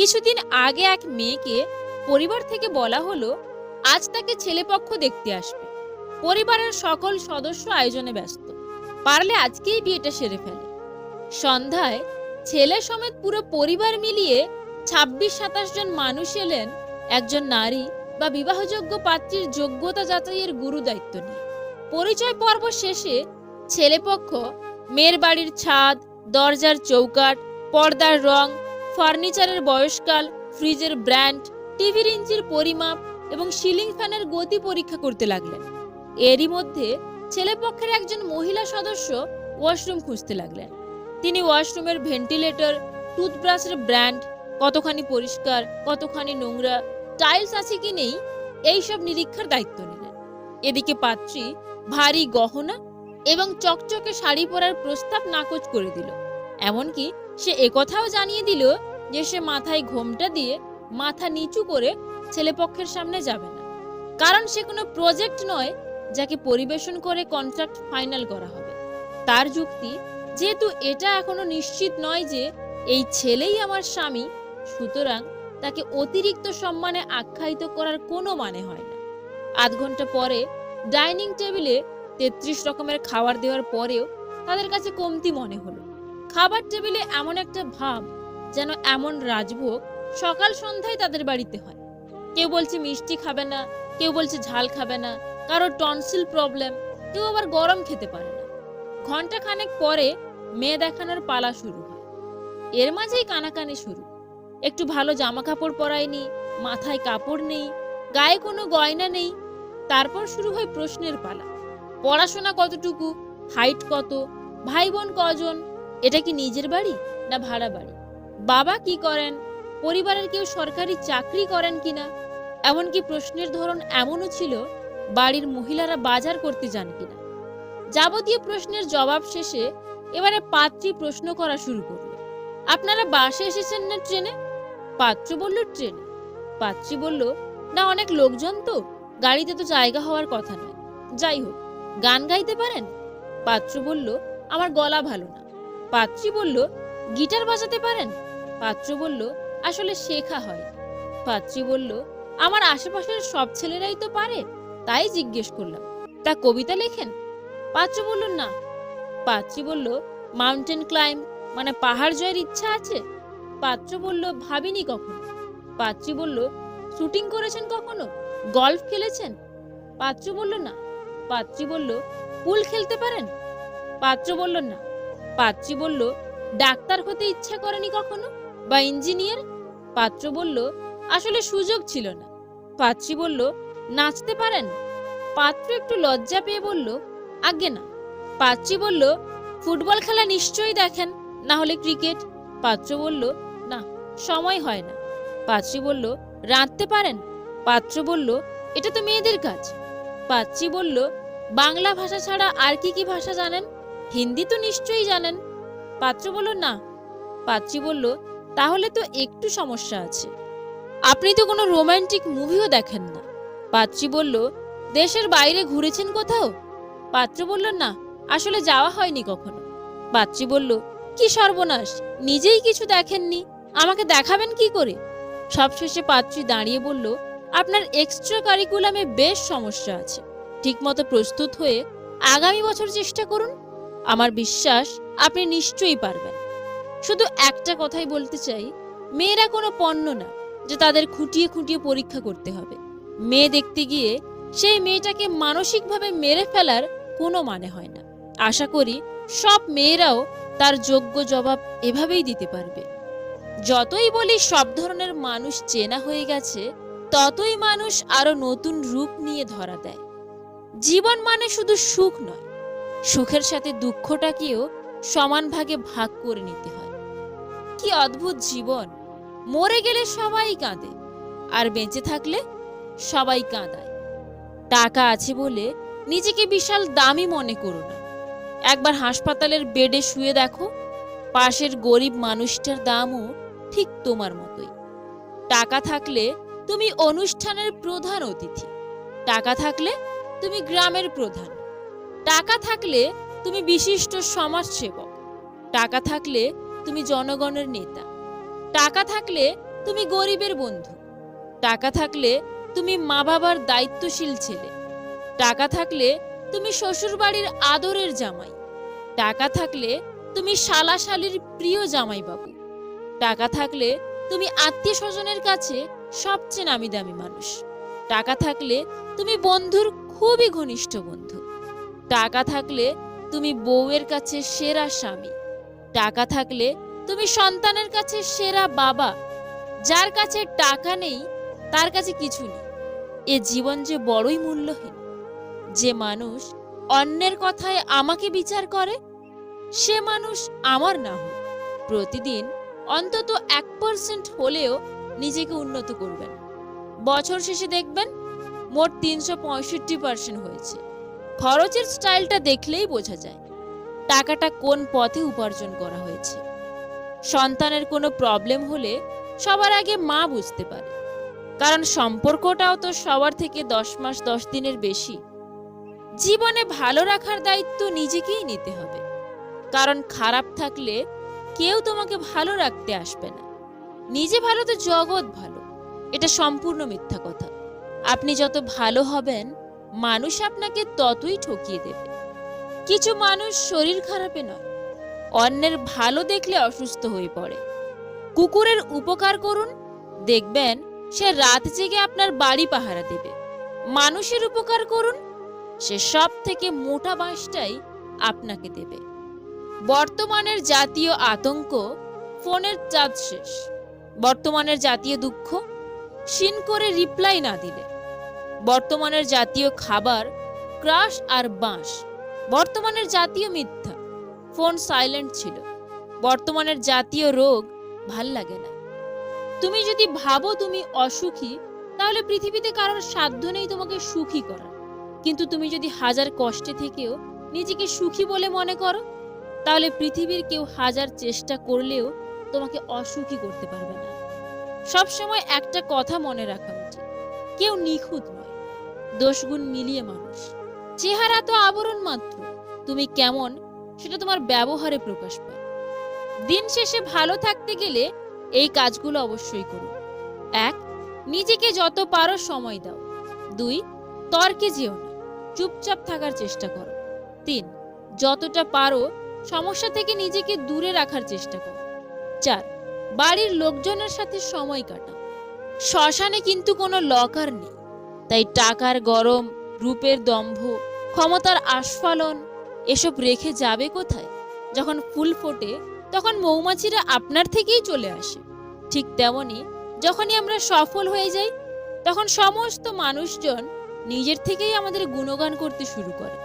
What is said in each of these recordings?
কিছুদিন আগে এক মেয়েকে পরিবার থেকে বলা হলো, আজ তাকে ছেলেপক্ষ দেখতে আসবে। পরিবারের সকল সদস্য আয়োজনে ব্যস্ত। পারলে আজকেই বিয়েটা সেরে ফেলে। সন্ধ্যায় ছেলে সমেত পুরো পরিবার মিলিয়ে ছাব্বিশ সাতাশ জন মানুষ এলেন একজন নারী বা বিবাহযোগ্য পাত্রীর যোগ্যতা যাচাইয়ের গুরু দায়িত্ব নিয়ে। পরিচয় পর্ব শেষে ছেলেপক্ষ মেয়ের বাড়ির ছাদ, দরজার চৌকাট পর্দার রং ফার্নিচারের বয়সকাল, ফ্রিজের ব্র্যান্ড, টিভির ইঞ্চির পরিমাপ এবং সিলিং ফ্যানের গতি পরীক্ষা করতে লাগলেন। এরই মধ্যে ছেলেপক্ষের একজন মহিলা সদস্য ওয়াশরুম খুঁজতে লাগলেন। তিনি ওয়াশরুমের ভেন্টিলেটর, টুথব্রাশের ব্র্যান্ড, কতখানি পরিষ্কার, কতখানি নোংরা, টাইলস আছে কি নেই, এইসব নিরীক্ষার দায়িত্ব নিলেন। এদিকে পাত্রী ভারী গহনা এবং চকচকে শাড়ি পরার প্রস্তাব নাকচ করে দিল। এমনকি সে একথাও জানিয়ে দিল যে সে মাথায় ঘোমটা দিয়ে মাথা নিচু করে ছেলেপক্ষের সামনে যাবে না। কারণ সে কোনো প্রজেক্ট নয় যাকে পরিবেশন করে কন্ট্রাক্ট ফাইনাল করা হবে। তার যুক্তি, যেহেতু এটা এখনও নিশ্চিত নয় যে এই ছেলেই আমার স্বামী, সুতরাং তাকে অতিরিক্ত সম্মানে আখ্যায়িত করার কোনো মানে হয় না। আধ ঘণ্টা পরে ডাইনিং টেবিলে তেত্রিশ রকমের খাবার দেওয়ার পরেও তাদের কাছে কমতি মনে হলো। খাবার টেবিলে এমন একটা ভাব যেন এমন রাজভোগ সকাল সন্ধ্যায় তাদের বাড়িতে হয়। কেউ বলছে মিষ্টি খাবে না, কেউ বলছে ঝাল খাবে না কারও টনসিল প্রবলেম কেউ আবার গরম খেতে পারে না। ঘণ্টা খানেক পরে মেয়ে দেখানোর পালা শুরু হয়। এর মাঝেই কানাকানি শুরু। একটু ভালো জামা কাপড় পরায়নি মাথায় কাপড় নেই, গায়ে কোনো গয়না নেই। তারপর শুরু হয় প্রশ্নের পালা। পড়াশোনা কতটুকু হাইট কত, ভাই বোন কজন, এটা কি নিজের বাড়ি না ভাড়া বাড়ি? বাবা কি করেন? পরিবারের কেউ সরকারি চাকরি করেন কিনা? এমনকি প্রশ্নের ধরন এমনও ছিল, বাড়ির মহিলারা বাজার করতে যান কিনা? যাবতীয় প্রশ্নের জবাব শেষে এবারে পাত্রী প্রশ্ন করা শুরু করল। আপনারা বাসে এসেছেন না ট্রেনে? পাত্র বলল, ট্রেনে। পাত্রী বলল, না, অনেক লোকজন তো। গাড়িতে তো জায়গা হওয়ার কথা নয়। যাই হোক, গান গাইতে পারেন? পাত্র বলল, আমার গলা ভালো না। পাত্রী বলল, গিটার বাজাতে পারেন? পাত্র বলল, আসলে শেখা হয়। পাত্রী বলল, আমার আশেপাশের সব ছেলেরাই তো পারে? তাই জিজ্ঞেস করলাম, তা কবিতা লেখেন? পাত্র বলল, না। পাত্রী বলল মাউন্টেন ক্লাইম মানে পাহাড় জয়ের ইচ্ছা আছে? পাত্র বলল, ভাবিনি কখনো। পাত্রী বলল, শুটিং করেছেন কখনো? গল্ফ খেলেছেন? পাত্র বলল, না। পাত্রী বলল, পুল খেলতে পারেন? পাত্র বলল, না। পাত্রী বলল, ডাক্তার হতে ইচ্ছা করেনি কখনো? বা ইঞ্জিনিয়ার? পাত্র বলল, আসলে সুযোগ ছিল না। পাত্রী বলল, নাচতে পারেন? পাত্র একটু লজ্জা পেয়ে বলল আগে না। পাত্রী বলল, ফুটবল খেলা নিশ্চয়ই দেখেন, না হলে ক্রিকেট। পাত্র বলল, না, সময় হয় না। পাত্রী বলল, রাঁধতে পারেন? পাত্র বলল, এটা তো মেয়েদের কাজ। পাত্রী বলল, বাংলা ভাষা ছাড়া আর কি কি ভাষা জানেন? হিন্দি তো নিশ্চয়ই জানেন। পাত্র বলল, না। পাত্রী বলল তাহলে তো একটু সমস্যা আছে। আপনি তো কোনো রোম্যান্টিক মুভিও দেখেন না। পাত্রী বলল, দেশের বাইরে ঘুরেছেন কোথাও? পাত্র বলল, না, আসলে যাওয়া হয়নি কখনো। পাত্রী বলল, কি সর্বনাশ, নিজেই কিছু দেখেননি, আমাকে দেখাবেন কি করে? সবশেষে পাত্রী দাঁড়িয়ে বলল, আপনার এক্সট্রা কারিকুলামে বেশ সমস্যা আছে। ঠিকমতো প্রস্তুত হয়ে আগামী বছর চেষ্টা করুন। আমার বিশ্বাস, আপনি নিশ্চয়ই পারবেন। শুধু একটা কথাই বলতে চাই, মেয়েরা কোনো পণ্য না যে তাদের খুঁটিয়ে খুঁটিয়ে পরীক্ষা করতে হবে। মেয়ে দেখতে গিয়ে সেই মেয়েটাকে মানসিকভাবে মেরে ফেলার কোনো মানে হয় না। আশা করি সব মেয়েরাও তার যোগ্য জবাব এভাবেই দিতে পারবে। যতই বলি সব ধরনের মানুষ চেনা হয়ে গেছে, ততই মানুষ আরও নতুন রূপ নিয়ে ধরা দেয়। জীবন মানে শুধু সুখ নয়, সুখের সাথে দুঃখটাকেও সমান ভাগে ভাগ করে নিতে হয়। কি অদ্ভুত জীবন। মরে গেলে সবাই কাঁদে, আর বেঁচে থাকলে সবাই কাঁদায়। টাকা আছে বলে নিজেকে বিশাল দামি মনে করো না। একবার হাসপাতালের বেডে শুয়ে দেখো, পাশের গরিব মানুষটার দামও ঠিক তোমার মতোই। টাকা থাকলে তুমি অনুষ্ঠানের প্রধান অতিথি, টাকা থাকলে তুমি গ্রামের প্রধান। টাকা থাকলে তুমি বিশিষ্ট সমাজসেবক, টাকা থাকলে তুমি জনগণের নেতা। টাকা থাকলে তুমি গরিবের বন্ধু। টাকা থাকলে তুমি মা বাবার দায়িত্বশীল ছেলে। টাকা থাকলে তুমি শ্বশুরবাড়ির আদরের জামাই। টাকা থাকলে তুমি শালাশালির প্রিয় জামাই বাবু টাকা থাকলে তুমি আত্মীয় স্বজনের কাছে সবচেয়ে নামি দামি মানুষ। টাকা থাকলে তুমি বন্ধুর খুবই ঘনিষ্ঠ বন্ধু। টাকা থাকলে তুমি বউয়ের কাছে সেরা স্বামী। টাকা থাকলে তুমি সন্তানের কাছে সেরা বাবা। যার কাছে টাকা নেই, তার কাছে কিছু নেই। এ জীবন যে বড়ই মূল্যহীন। যে মানুষ অন্যের কথায় আমাকে বিচার করে, সে মানুষ আমার না হোক। প্রতিদিন অন্তত এক পার্সেন্ট হলেও নিজেকে উন্নত করবেন। বছর শেষে দেখবেন মোট তিনশো পঁয়ষট্টি পার্সেন্ট হয়েছে। খরচের স্টাইলটা দেখলেই বোঝা যায়। টাকাটা কোন পথে উপার্জন করা হয়েছে। সন্তানের কোনো প্রবলেম হলে সবার আগে মা বুঝতে পারে। কারণ সম্পর্কটাও তো সবার থেকে দশ মাস, দশ দিনের বেশি। জীবনে ভালো রাখার দায়িত্ব নিজেকেই নিতে হবে। কারণ খারাপ থাকলে কেউ তোমাকে ভালো রাখতে আসবে না। নিজে ভালো তো জগৎ ভালো। এটা সম্পূর্ণ মিথ্যা কথা। আপনি যত ভালো হবেন, মানুষ আপনাকে ততই ঠকিয়ে দেবে। কিছু মানুষ শরীর খারাপে নয়। অন্যের ভালো দেখলে অসুস্থ হয়ে পড়ে। কুকুরের উপকার করুন, দেখবেন সে রাত জেগে আপনার বাড়ি পাহারা দেবে। মানুষের উপকার করুন, সে সব থেকে মোটা বাঁশটাই আপনাকে দেবে। বর্তমানের জাতীয় আতঙ্ক, ফোনের চাঁদ শেষ। বর্তমানের জাতীয় দুঃখ সিন করে রিপ্লাই না দিলে। বর্তমানের জাতীয় খাবার, ক্রাশ আর বাঁশ। বর্তমানের জাতীয় মিথ্যা। ফোন সাইলেন্ট ছিল। বর্তমানের জাতীয় রোগ ভালো লাগে না। তুমি যদি ভাবো তুমি অসুখী, তাহলে পৃথিবীতে কারোর সাধ্য নেই তোমাকে সুখী করার। কিন্তু তুমি যদি হাজার কষ্টে থেকেও নিজেকে সুখী বলে মনে করো, তাহলে পৃথিবীর কেউ হাজার চেষ্টা করলেও তোমাকে অসুখী করতে পারবে না। সবসময় একটা কথা মনে রাখা উচিত। কেউ নিখুঁত নয়। দোষগুণ মিলিয়ে মানুষ। চেহারা তো আবরণ মাত্র। তুমি কেমন সেটা তোমার ব্যবহারে প্রকাশ পায়। দিন শেষে ভালো থাকতে গেলে এই কাজগুলো অবশ্যই করো। এক, নিজেকে যত পারো সময় দাও। দুই, তর্কে যেও না। চুপচাপ থাকার চেষ্টা করো। তিন, যতটা পারো সমস্যা থেকে নিজেকে দূরে রাখার চেষ্টা করো। চার, বাড়ির লোকজনের সাথে সময় কাটাও। শ্মশানে কিন্তু কোনো লকার নেই। তাই টাকার গরম, রূপের দম্ভ ক্ষমতার আস্ফালন, এসব রেখে যাবে কোথায়? যখন ফুল ফোটে, তখন মৌমাছিরা আপনার থেকেই চলে আসে। ঠিক তেমনি, যখনই আমরা সফল হয়ে যাই, তখন সমস্ত মানুষজন নিজের থেকেই আমাদের গুণগান করতে শুরু করে।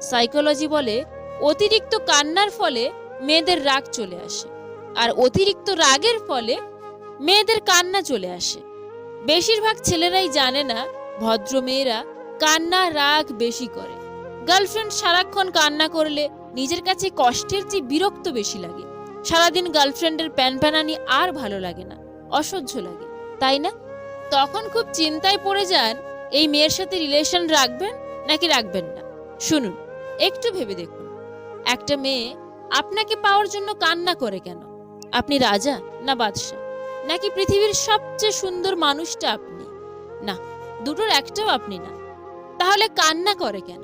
সাইকোলজি বলে, অতিরিক্ত কান্নার ফলে মেয়েদের রাগ চলে আসে, আর অতিরিক্ত রাগের ফলে মেয়েদের কান্না চলে আসে। বেশিরভাগ ছেলেরাই জানে না ভদ্র মেয়েরা কান্না রাগ বেশি করে। গার্লফ্রেন্ড সারাক্ষণ কান্না করলে নিজের কাছে কষ্টের চেয়ে বিরক্ত বেশি লাগে। সারাদিন গার্লফ্রেন্ডের প্যান প্যানানি আর ভালো লাগে না, অসহ্য লাগে, তাই না? তখন খুব চিন্তায় পড়ে যান, এই মেয়ের সাথে রিলেশন রাখবেন নাকি রাখবেন না? শুনুন, একটু ভেবে দেখুন। একটা মেয়ে আপনাকে পাওয়ার জন্য কান্না করে কেন? আপনি রাজা না বাদশাহ? নাকি পৃথিবীর সবচেয়ে সুন্দর মানুষটা আপনি? না, দুটোর একটাও আপনি না। তাহলে কান্না করে কেন?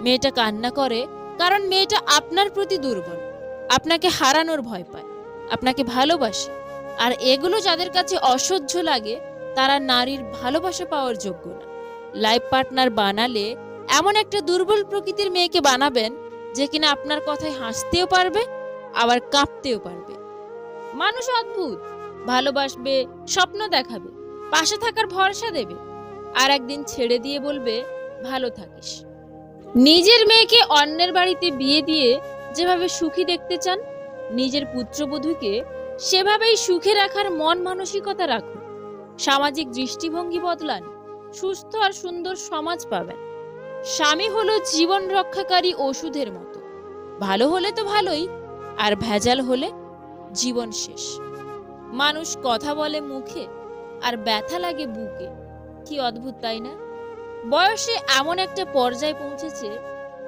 মেয়েটা কান্না করে কারণ মেয়েটা আপনার প্রতি দুর্বল। আপনাকে হারানোর ভয় পায়, আপনাকে ভালোবাসে। আর এগুলো যাদের কাছে অসহ্য লাগে, তারা নারীর ভালোবাসা পাওয়ার যোগ্য না। লাইফ পার্টনার বানালে এমন একটা দুর্বল প্রকৃতির মেয়েকে বানাবেন যে কিনা আপনার কথায় হাসতেও পারবে, আবার কাঁপতেও পারবে। মানুষ অদ্ভুত। ভালোবাসবে, স্বপ্ন দেখাবে, পাশে থাকার ভরসা দেবে। আর একদিন ছেড়ে দিয়ে বলবে ভালো থাকিস। নিজের মেয়েকে অন্যের বাড়িতে বিয়ে দিয়ে যেভাবে সুখী দেখতে চান, নিজের পুত্রবধূকে সেভাবেই সুখে রাখার মন মানসিকতা রাখুন। সামাজিক দৃষ্টিভঙ্গি বদলান, সুস্থ আর সুন্দর সমাজ পাবেন। স্বামী হলো জীবন রক্ষাকারী ওষুধের মতো। ভালো হলে তো ভালোই, আর ভেজাল হলে জীবন শেষ। মানুষ কথা বলে মুখে, আর ব্যথা লাগে বুকে। কি অদ্ভুত, তাই না? বয়সে এমন একটা পর্যায়ে পৌঁছেছে,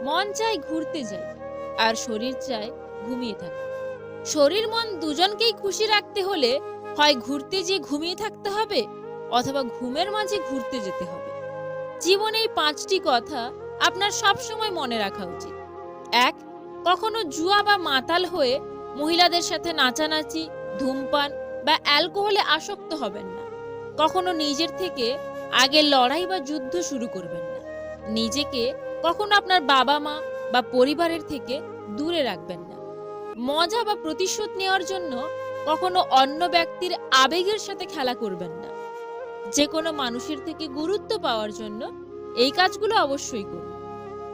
মন চায় ঘুরতে যায় আর শরীর চায় ঘুমিয়ে থাকে। শরীর মন দুজনকেই খুশি রাখতে হলে হয় ঘুরতে যেয়ে ঘুমিয়ে থাকতে হবে, অথবা ঘুমের মাঝে ঘুরতে যেতে হবে। জীবনে এই পাঁচটি কথা আপনার সবসময় মনে রাখা উচিত। এক, কখনো জুয়া বা মাতাল হয়ে মহিলাদের সাথে নাচানাচি, ধূমপান বা অ্যালকোহলে আসক্ত হবেন না। কখনো নিজের থেকে আগে লড়াই বা যুদ্ধ শুরু করবেন না। নিজেকে কখনো আপনার বাবা মা বা পরিবারের থেকে দূরে রাখবেন না। মজা বা প্রতিশোধ নেওয়ার জন্য কখনো অন্য ব্যক্তির আবেগের সাথে খেলা করবেন না। যে কোনো মানুষের থেকে গুরুত্ব পাওয়ার জন্য এই কাজগুলো অবশ্যই করুন।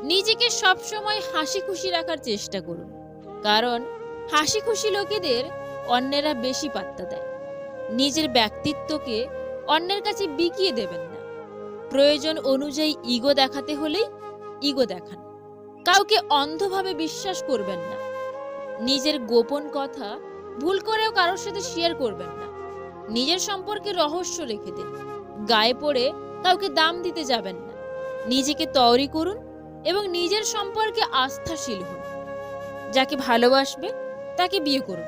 নিজেকে সবসময় হাসি খুশি রাখার চেষ্টা করুন। কারণ হাসি খুশি লোকেদের অন্যেরা বেশি পাত্তা দেয়। নিজের ব্যক্তিত্বকে অন্যের কাছে বিকিয়ে দেবেন প্রয়োজন অনুযায়ী ইগো দেখাতে হলেই ইগো দেখান। কাউকে অন্ধভাবে বিশ্বাস করবেন না। নিজের গোপন কথা ভুল করেও কারোর সাথে শেয়ার করবেন না। নিজের সম্পর্কে রহস্য রেখে দিন। গায়ে পড়ে কাউকে দাম দিতে যাবেন না। নিজেকে তৈরি করুন এবং নিজের সম্পর্কে আস্থাশীল হন। যাকে ভালোবাসবে তাকে বিয়ে করুন।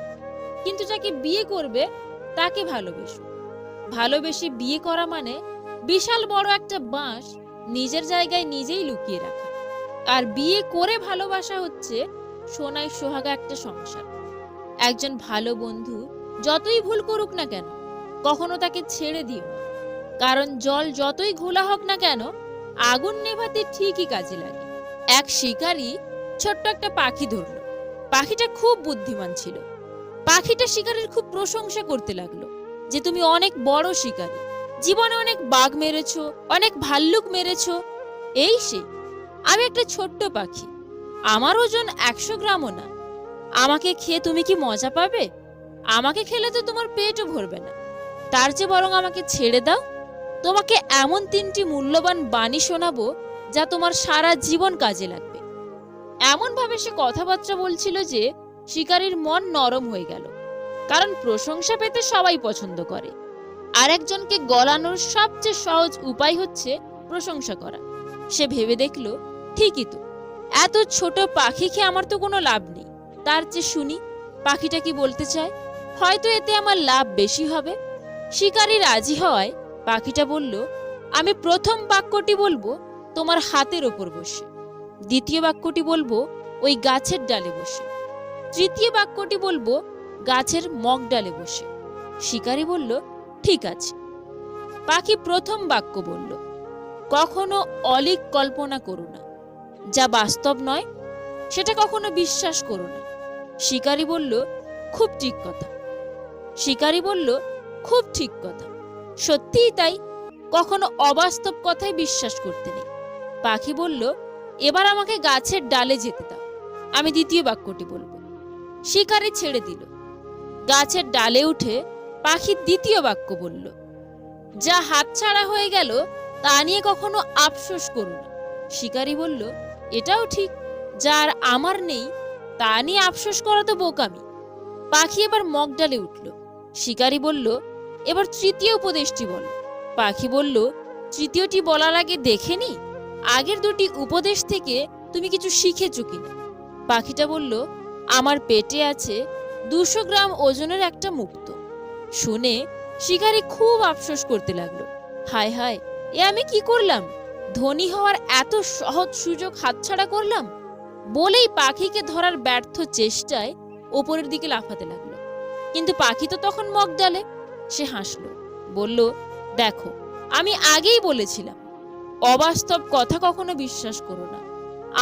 কিন্তু যাকে বিয়ে করবে তাকে ভালোবেসুন ভালোবেসে বিয়ে করা মানে বিশাল বড় একটা বাঁশ নিজের জায়গায় নিজেই লুকিয়ে রাখা। আর বিয়ে করে ভালোবাসা হচ্ছে সোনায় সোহাগা একটা সংসার। একজন ভালো বন্ধু যতই ভুল করুক না কেন, কখনো তাকে ছেড়ে দিও কারণ জল যতই ঘোলা হোক না কেন, আগুন নেভাতে ঠিকই কাজে লাগে। এক শিকারী ছোট্ট একটা পাখি ধরল। পাখিটা খুব বুদ্ধিমান ছিল। পাখিটা শিকারীর খুব প্রশংসা করতে লাগল যে তুমি অনেক বড় শিকারী। জীবনে অনেক বাঘ মেরেছো, অনেক ভাল্লুক মেরেছো। এই সে, আমি একটা ছোট্ট পাখি, আমার ওজন একশো গ্রামও না। আমাকে খেয়ে তুমি কি মজা পাবে? আমাকে খেলে তো তোমার পেটও ভরবে না। তার চেয়ে বরং আমাকে ছেড়ে দাও। তোমাকে এমন তিনটি মূল্যবান বাণী শোনাবো, যা তোমার সারা জীবন কাজে লাগবে। এমনভাবে সে কথাবার্তা বলছিল যে, শিকারীর মন নরম হয়ে গেল, কারণ প্রশংসা পেতে সবাই পছন্দ করে। আর একজনকে গলানোর সবচেয়ে সহজ উপায় হচ্ছে প্রশংসা করা। সে ভেবে দেখল, ঠিকই তো। এত ছোট পাখি খেয়ে আমার তো কোনো লাভ নেই। তার চেয়ে শুনি, পাখিটা কি বলতে চায়? হয়তো এতে আমার লাভ বেশি হবে। শিকারী রাজি হওয়ায় পাখিটা বলল, আমি প্রথম বাক্যটি বলব, তোমার হাতের ওপর বসে। দ্বিতীয় বাক্যটি বলব, ওই গাছের ডালে বসে। তৃতীয় বাক্যটি বলব, গাছের মগ ডালে বসে। শিকারী বলল ঠিক আছে। পাখি প্রথম বাক্য বলল, কখনো অলিক কল্পনা করো না। যা বাস্তব নয়, সেটা কখনো বিশ্বাস করো না। শিকারী বলল, খুব ঠিক কথা। শিকারী বলল, খুব ঠিক কথা। সত্যিই তাই, কখনো অবাস্তব কথাই বিশ্বাস করতে নেই। পাখি বলল, এবার আমাকে গাছের ডালে যেতে দাও। আমি দ্বিতীয় বাক্যটি বলব। শিকারি ছেড়ে দিল। গাছের ডালে উঠে পাখি দ্বিতীয় বাক্য বলল, যা হাতছাড়া হয়ে গেল, তা নিয়ে কখনো আফসোস করো না। শিকারী বলল, এটাও ঠিক, যার আমার নেই, তা নিয়ে আফসোস করা তো বোকামি। পাখি এবার মগডালে উঠল। শিকারী বলল, এবার তৃতীয় উপদেশটি বল। পাখি বলল, তৃতীয়টি বলার আগে দেখে নি, আগের দুটি উপদেশ থেকে তুমি কিছু শিখেছো কিনা? পাখিটা বলল, আমার পেটে আছে দুশো গ্রাম ওজনের একটা মুক্ত। শুনে শিকারি খুব আফসোস করতে লাগল। হায় হায়, এ আমি কি করলাম? ধনী হওয়ার এত সহজ সুযোগ হাতছাড়া করলাম? বলেই পাখিকে ধরার ব্যর্থ চেষ্টায় ওপরের দিকে লাফাতে লাগল। কিন্তু পাখি তো তখন মগ ডালে। সে হাসলো, বলল, দেখো, আমি আগেই বলেছিলাম, অবাস্তব কথা কখনো বিশ্বাস করো না।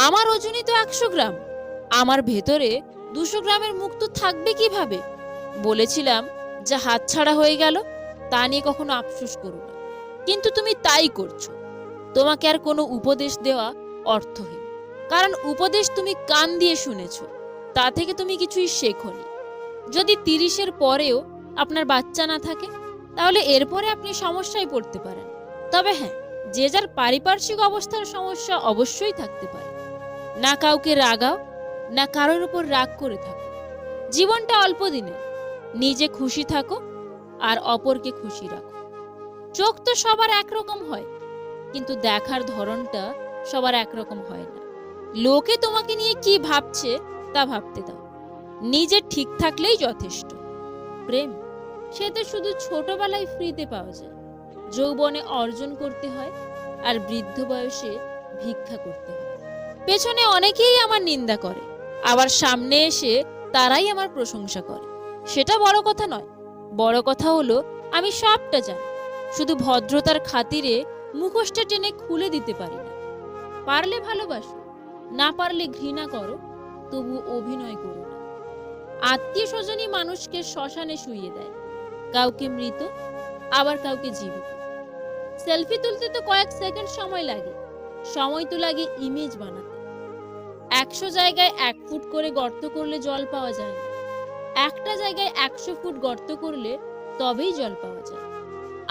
আমার ওজনই তো একশো গ্রাম। আমার ভেতরে দুশো গ্রামের মুক্ত থাকবে কীভাবে? বলেছিলাম যা হাতছাড়া হয়ে গেল, তা নিয়ে কখনো আফসোস করো না। কিন্তু তুমি তাই করছ। তোমাকে আর কোনো উপদেশ দেওয়া অর্থহীন কারণ উপদেশ তুমি কান দিয়ে শুনেছ, তা থেকে তুমি কিছুই শেখনি। যদি তিরিশের পরেও আপনার বাচ্চা না থাকে, তাহলে এরপরে আপনি সমস্যায় পড়তে পারেন। তবে হ্যাঁ যে যার পারিপার্শ্বিক অবস্থার সমস্যা অবশ্যই থাকতে পারে। না কাউকে রাগাও, না কারোর উপর রাগ করে থাকো। জীবনটা অল্প দিনের। নিজে খুশি থাকো আর অপরকে খুশি রাখো। চোখ তো সবার একরকম হয়, কিন্তু দেখার ধরনটা সবার একরকম হয় না। লোকে তোমাকে নিয়ে কি ভাবছে তা ভাবতে দাও। নিজে ঠিক থাকলেই যথেষ্ট। প্রেম, সে তো শুধু ছোটবেলায় ফ্রিতে পাওয়া যায়। যৌবনে অর্জন করতে হয় আর বৃদ্ধ বয়সে ভিক্ষা করতে হয়। পেছনে অনেকেই আমার নিন্দা করে, আবার সামনে এসে তারাই আমার প্রশংসা করে। সেটা বড় কথা নয়। বড় কথা হলো, আমি সবটা জানি। শুধু ভদ্রতার খাতিরে মুখোশটা টেনে খুলে দিতে পারি না। পারলে ভালোবাসো, না পারলে ঘৃণা করো, তবু অভিনয় করো না। আত্মীয় স্বজনই মানুষকে শ্মশানে শুইয়ে দেয়। কাউকে মৃত, আবার কাউকে জীবিত। সেলফি তুলতে তো কয়েক সেকেন্ড সময় লাগে। সময় তো লাগে ইমেজ বানাতে। একশো জায়গায় এক ফুট করে গর্ত করলে জল পাওয়া যায় না। জায়গায় একশো ফুট গর্ত করলে তবেই জল পাওয়া যায়।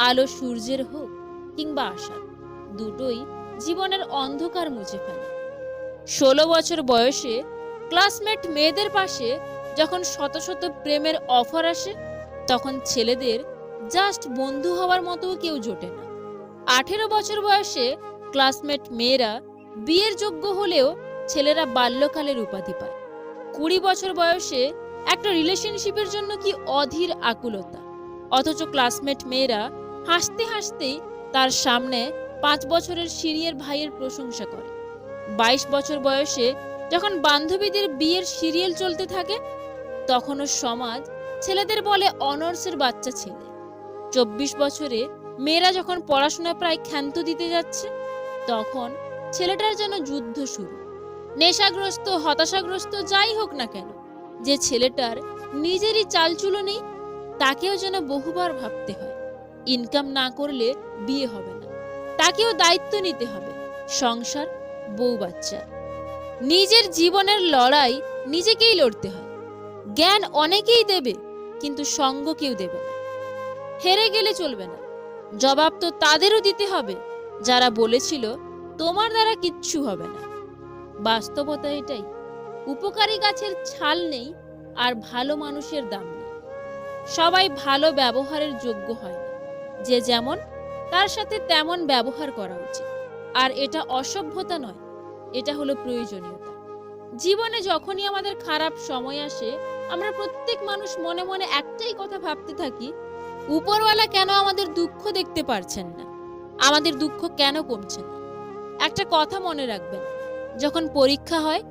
আলো সূর্যের হোক কিংবা আশার, দুটোই জীবনের অন্ধকার মুছে ফেলে। ষোলো বছর বয়সে ক্লাসমেট মেয়েদের পাশে যখন শত শত প্রেমের অফার আসে, তখন ছেলেদের জাস্ট বন্ধু হওয়ার মতো কেউ জোটে না। আঠেরো বছর বয়সে ক্লাসমেট মেয়েরা বিয়ের যোগ্য হলেও ছেলেরা বাল্যকালের উপাধি পায়। কুড়ি বছর বয়সে একটা রিলেশনশিপের জন্য কি অধীর আকুলতা? অথচ ক্লাসমেট মেয়েরা হাসতে হাসতেই তার সামনে পাঁচ বছরের সিরিয়ের ভাইয়ের প্রশংসা করে। বাইশ বছর বয়সে যখন বান্ধবীদের বিয়ের সিরিয়াল চলতে থাকে, তখনও সমাজ ছেলেদের বলে অনার্সের বাচ্চা ছেলে। চব্বিশ বছরে মেয়েরা যখন পড়াশোনা প্রায় ক্ষান্ত দিতে যাচ্ছে, তখন ছেলেটার যেন যুদ্ধ শুরু। নেশাগ্রস্ত, হতাশাগ্রস্ত যাই হোক না কেন যে ছেলেটার নিজেরই চালচুলো নেই, তাকেও যেন বহুবার ভাবতে হয়। ইনকাম না করলে বিয়ে হবে না। তাকেও দায়িত্ব নিতে হবে। সংসার, বউ বাচ্চা। নিজের জীবনের লড়াই নিজেকেই লড়তে হয়। জ্ঞান অনেকেই দেবে, কিন্তু সঙ্গ কেউ দেবে না। হেরে গেলে চলবে না। জবাব তো তাদেরও দিতে হবে, যারা বলেছিল, তোমার দ্বারা কিচ্ছু হবে না। বাস্তবতা এটাই। উপকারী গাছের ছাল নেই আর ভালো মানুষের দাম নেই। সবাই ভালো ব্যবহারের যোগ্য হয় না। যে যেমন, তার সাথে তেমন ব্যবহার করা উচিত। আর এটা অসভ্যতা নয়, এটা হলো প্রয়োজনীয়তা। জীবনে যখনই আমাদের খারাপ সময় আসে, আমরা প্রত্যেক মানুষ মনে মনে একটাই কথা ভাবতে থাকি, উপরওয়ালা কেন আমাদের দুঃখ দেখতে পারছেন না? আমাদের দুঃখ কেন কমছে না? একটা কথা মনে রাখবেন, যখন পরীক্ষা হয়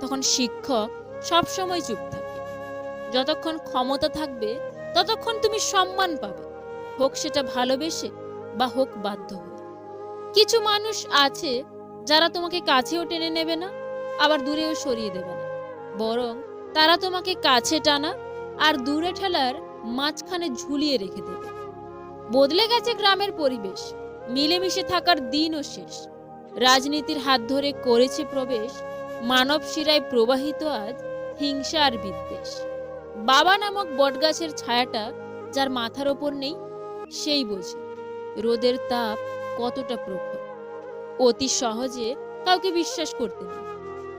তখন শিক্ষক সবসময় চুপ থাকে। যতক্ষণ ক্ষমতা থাকবে, ততক্ষণ তুমি সম্মান পাবে। হোক সেটা ভালোবেসে বা হোক বাধ্য হয়ে। কিছু মানুষ আছে যারা তোমাকে কাছেও টেনে নেবে না, আবার দূরেও সরিয়ে দেবে না। বরং তারা তোমাকে কাছে টানা আর দূরে ঠেলার মাঝখানে ঝুলিয়ে রেখে দেবে। বদলে গেছে গ্রামের পরিবেশ। মিলেমিশে থাকার দিনও শেষ। রাজনীতির হাত ধরে করেছে প্রবেশ মানব শিরায় প্রবাহিত আজ হিংসা আর বিদ্বেষ। বাবা নামক বটগাছের ছায়াটা যার মাথার ওপর নেই, সেই বোঝে রোদের তাপ কতটা প্রখর। অতি সহজে কাউকে বিশ্বাস করতে নেই,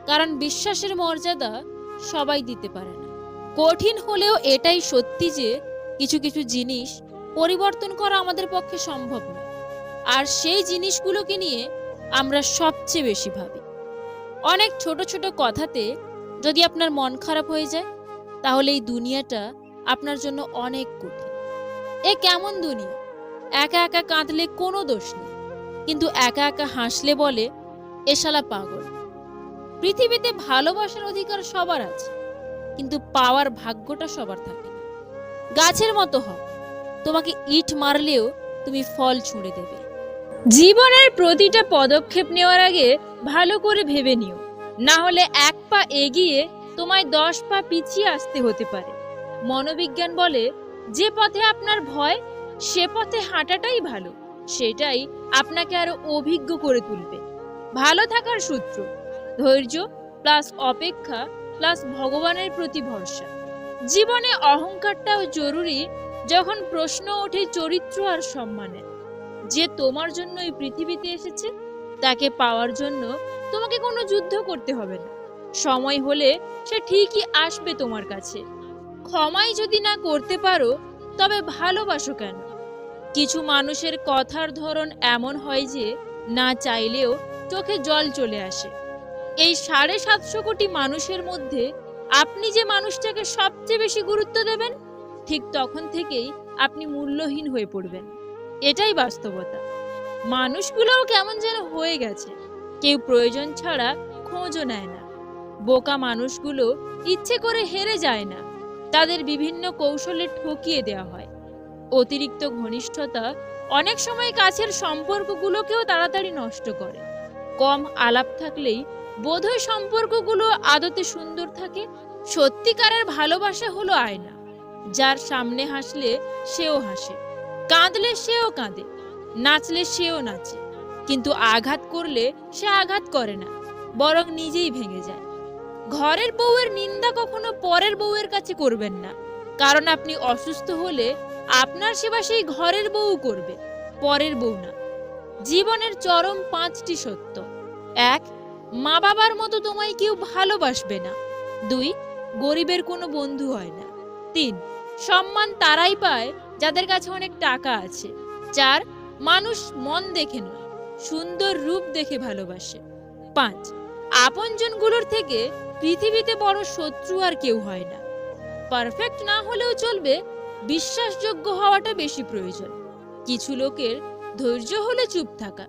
কারণ বিশ্বাসের মর্যাদা সবাই দিতে পারে না। কঠিন হলেও এটাই সত্যি যে কিছু কিছু জিনিস পরিবর্তন করা আমাদের পক্ষে সম্ভব নয়। আর সেই জিনিসগুলোকে নিয়ে আমরা সবচেয়ে বেশি ভাবি। অনেক ছোট ছোট কথাতে যদি আপনার মন খারাপ হয়ে যায়, তাহলে এই দুনিয়াটা আপনার জন্য অনেক কঠিন। এ কেমন দুনিয়া? একা একা কাঁদলে কোনো দোষ নেই, কিন্তু একা একা হাসলে বলে এশালা পাগল। পৃথিবীতে ভালোবাসার অধিকার সবার আছে, কিন্তু পাওয়ার ভাগ্যটা সবার থাকে না। গাছের মতো হও, তোমাকে ইট মারলেও তুমি ফল ছুঁড়ে দেবে। জীবনের প্রতিটা পদক্ষেপ নেওয়ার আগে ভালো করে ভেবে নিও। না হলে এক পা এগিয়ে তোমায় দশ পা পিছিয়ে আসতে হতে পারে। মনোবিজ্ঞান বলে, যে পথে আপনার ভয়, সে পথে হাঁটাটাই ভালো। সেটাই আপনাকে আরও অভিজ্ঞ করে তুলবে। ভালো থাকার সূত্র, ধৈর্য প্লাস অপেক্ষা প্লাস ভগবানের প্রতি ভরসা। জীবনে অহংকারটাও জরুরি যখন প্রশ্ন ওঠে চরিত্র আর সম্মানের। যে তোমার জন্য এই পৃথিবীতে এসেছে, তাকে পাওয়ার জন্য তোমাকে কোনো যুদ্ধ করতে হবে না। সময় হলে সে ঠিকই আসবে তোমার কাছে। ক্ষমাই যদি না করতে পারো, তবে ভালোবাসো কেন? কিছু মানুষের কথার ধরন এমন হয় যে, না চাইলেও চোখে জল চলে আসে। এই সাড়ে সাতশো কোটি মানুষের মধ্যে আপনি যে মানুষটাকে সবচেয়ে বেশি গুরুত্ব দেবেন, ঠিক তখন থেকেই আপনি মূল্যহীন হয়ে পড়বেন। এটাই বাস্তবতা। মানুষগুলোও কেমন যেন হয়ে গেছে। কেউ প্রয়োজন ছাড়া খোঁজও নেয় না। বোকা মানুষগুলো ইচ্ছে করে হেরে যায় না। তাদের বিভিন্ন কৌশলে ঠকিয়ে দেওয়া হয়। অতিরিক্ত ঘনিষ্ঠতা অনেক সময় কাছের সম্পর্কগুলোকেও তাড়াতাড়ি নষ্ট করে। কম আলাপ থাকলেই বোধহয় সম্পর্কগুলো আদতে সুন্দর থাকে। সত্যিকারের ভালোবাসা হলো আয়না। যার সামনে হাসলে সেও হাসে। কাঁদলে সেও কাঁদে, নাচলে সেও নাচে। কিন্তু আঘাত করলে সে আঘাত করে না, বরং নিজেই ভেঙে যায়। ঘরের বউয়ের নিন্দা কখনো পরের বউয়ের কাছে করবেন না, কারণ আপনি অসুস্থ হলে আপনার সেবা সেই ঘরের বউ করবে, পরের বউ না। জীবনের চরম পাঁচটি সত্য। এক মা বাবার মতো তোমায় কেউ ভালোবাসবে না। দুই, গরিবের কোনো বন্ধু হয় না। তিন সম্মান তারাই পায় যাদের কাছে অনেক টাকা আছে চার মানুষ মন দেখে নয়, সুন্দর রূপ দেখে ভালোবাসে। পাঁচ, আপনজনগুলোর থেকে পৃথিবীতে বড় শত্রু আর কেউ হয় না। পারফেক্ট না হলেও চলবে, বিশ্বাসযোগ্য হওয়াটা বেশি প্রয়োজন। কিছু লোকের ধৈর্য হলে চুপ থাকা।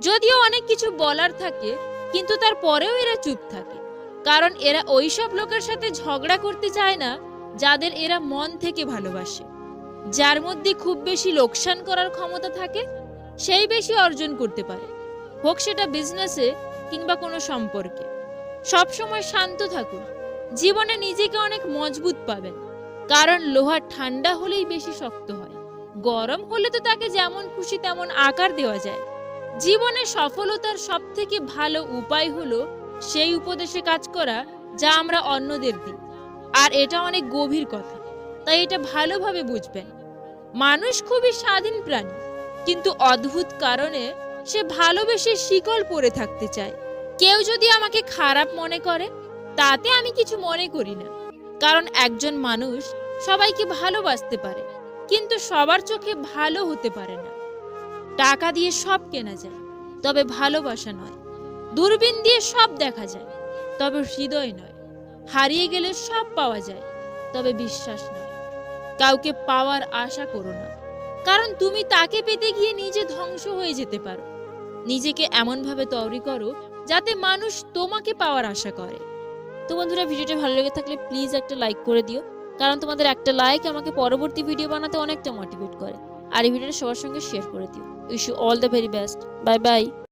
যদিও অনেক কিছু বলার থাকে, কিন্তু তার পরেও এরা চুপ থাকে। কারণ এরা ওইসব লোকের সাথে ঝগড়া করতে চায় না যাদের এরা মন থেকে ভালোবাসে। যার মধ্যে খুব বেশি লোকসান করার ক্ষমতা থাকে, সেই বেশি অর্জন করতে পারে। হোক সেটা বিজনেসে কিংবা কোনো সম্পর্কে। সবসময় শান্ত থাকুন। জীবনে নিজেকে অনেক মজবুত পাবেন। কারণ লোহা ঠান্ডা হলেই বেশি শক্ত হয়। গরম হলে তো তাকে যেমন খুশি তেমন আকার দেওয়া যায়। জীবনে সফলতার সব থেকে ভালো উপায় হলো সেই উপদেশে কাজ করা, যা আমরা অন্যদের দিই। আর এটা অনেক গভীর কথা, তাই এটা ভালোভাবে বুঝবেন। মানুষ খুবই স্বাধীন প্রাণী, কিন্তু অদ্ভুত কারণে সে ভালোবেসে শিকল পরে থাকতে চায়। কেউ যদি আমাকে খারাপ মনে করে, তাতে আমি কিছু মনে করি না, কারণ একজন মানুষ সবাইকে ভালোবাসতে পারে, কিন্তু সবার চোখে ভালো হতে পারে না। টাকা দিয়ে সব কেনা যায়, তবে ভালোবাসা নয়। দূরবীন দিয়ে সব দেখা যায়, তবে হৃদয় নয়। হারিয়ে গেলে সব পাওয়া যায়, তবে বিশ্বাস নয়। কাউকে পাওয়ার আশা করো না। কারণ তুমি তাকে পেতে গিয়ে নিজে ধ্বংস হয়ে যেতে পারো। নিজেকে এমনভাবে তৈরি করো যাতে মানুষ তোমাকে পাওয়ার আশা করে। তো বন্ধুরা, ভিডিওটা ভালো লেগে থাকলে প্লিজ একটা লাইক করে দিও। কারণ তোমাদের একটা লাইক আমাকে পরবর্তী ভিডিও বানাতে অনেকটা মোটিভেট করে। আর এই ভিডিওটা সবার সঙ্গে শেয়ার করে দিও। You all the very best bye bye